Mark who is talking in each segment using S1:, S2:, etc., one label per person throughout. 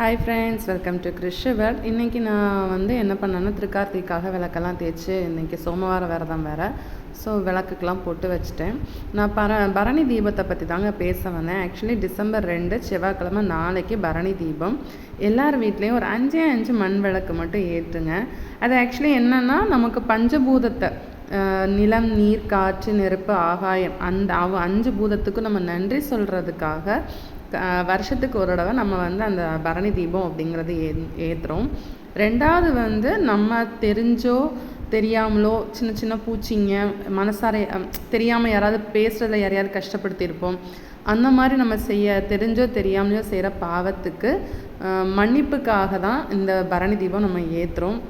S1: Hi friends welcome to கிறிஷவர் இன்றைக்கி நான் வந்து என்ன பண்ணேன்னா திருக்கார்த்திக்காக விளக்கெல்லாம் தேய்ச்சி இன்றைக்கி சோமவாரம் விரதம் வேறு. ஸோ விளக்குக்கெலாம் போட்டு வச்சுட்டேன். நான் பர பரணி தீபத்தை பற்றி தாங்க பேச வந்தேன். ஆக்சுவலி டிசம்பர் ரெண்டு செவ்வாய்க்கிழமை நாளைக்கு பரணி தீபம். எல்லார் வீட்லேயும் ஒரு அஞ்சே அஞ்சு மண் விளக்கு மட்டும் ஏற்றுங்க. அது ஆக்சுவலி என்னென்னா நமக்கு பஞ்சபூதத்தை நிலம் நீர் காற்று நெருப்பு ஆகாயம் அந்த அவ அஞ்சு பூதத்துக்கும் நம்ம நன்றி சொல்கிறதுக்காக வருஷத்துக்கு ஒரு தடவை நம்ம வந்து அந்த பரணி தீபம் அப்படிங்கிறது ஏ ஏற்றுறோம் ரெண்டாவது வந்து நம்ம தெரிஞ்சோ தெரியாமலோ சின்ன சின்ன பூச்சிங்க மனசார தெரியாமல் யாராவது பேசுகிறத யாரையாவது கஷ்டப்படுத்தியிருப்போம். அந்த மாதிரி நம்ம செய்ய தெரிஞ்சோ தெரியாமலையோ செய்கிற பாவத்துக்கு மன்னிப்புக்காக தான் இந்த பரணி தீபம் நம்ம ஏற்றுறோம்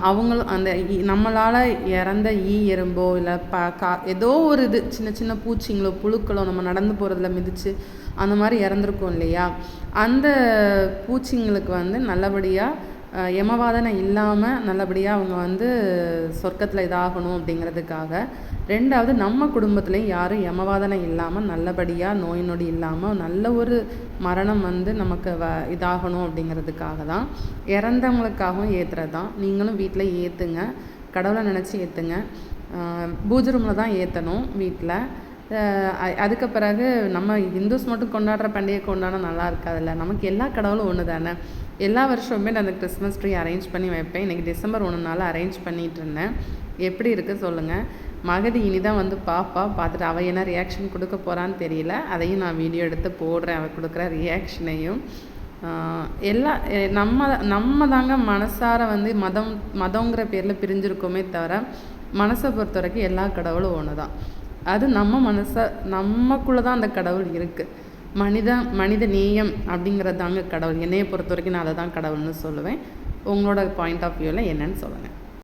S1: அவங்களும் அந்த நம்மளால் இறந்த ஈ எறும்போ இல்லை ப கா ஏதோ ஒரு இது சின்ன சின்ன பூச்சிங்களோ புழுக்களோ நம்ம நடந்து போகிறதுல மிதித்து அந்த மாதிரி இறந்துருக்கோம் இல்லையா? அந்த பூச்சிங்களுக்கு வந்து நல்லபடியாக யமவாதனை இல்லாமல் நல்லபடியாக அவங்க வந்து சொர்க்கத்தில் இதாகணும் அப்படிங்கிறதுக்காக. ரெண்டாவது நம்ம குடும்பத்துலேயும் யாரும் யமவாதனை இல்லாமல் நல்லபடியாக நோய் நொடி இல்லாமல் நல்ல ஒரு மரணம் வந்து நமக்கு வ இதாகணும் அப்படிங்கிறதுக்காக தான் இறந்தவங்களுக்காகவும் ஏற்றுறது தான். நீங்களும் வீட்டில் ஏற்றுங்க கடவுளை நினச்சி ஏற்றுங்க பூஜை ரூமில் தான் ஏற்றணும் வீட்டில் அதுக்கு பிறகு நம்ம ஹிந்துஸ் மட்டும் கொண்டாடுற பண்டிகை கொண்டாட நல்லா இருக்காதுல்ல. நமக்கு எல்லா கடவுளும் ஒன்று தானே. எல்லா வருஷமுமே நான் அந்த கிறிஸ்மஸ் ட்ரீ அரேஞ்ச் பண்ணி வைப்பேன். இன்றைக்கி டிசம்பர் ஒன்றுனால அரேஞ்ச் பண்ணிகிட்டு இருந்தேன். எப்படி இருக்குது சொல்லுங்கள் மகதி இனி தான் வந்து பாப்பா. பார்த்துட்டு அவள் என்ன ரியாக்ஷன் கொடுக்க போகிறான்னு தெரியல. அதையும் நான் வீடியோ எடுத்து போடுறேன். அவள் கொடுக்குற ரியாக்ஷனையும் எல்லா நம்ம நம்ம தாங்க மனசார வந்து மதம் மதங்கிற பேரில் பிரிஞ்சிருக்கோமே தவிர மனசை பொறுத்த வரைக்கும் எல்லா கடவுளும் ஒன்று தான் அது நம்ம மனசை நமக்குள்ளே தான் அந்த கடவுள் இருக்குது மனித மனித நேயம் அப்படிங்கிறது தாங்க கடவுள். என்னையை பொறுத்த வரைக்கும் நான் அதை தான் கடவுள்னு சொல்லுவேன். உங்களோட பாயிண்ட் ஆஃப் வியூவில் என்னன்னு சொல்லுங்கள்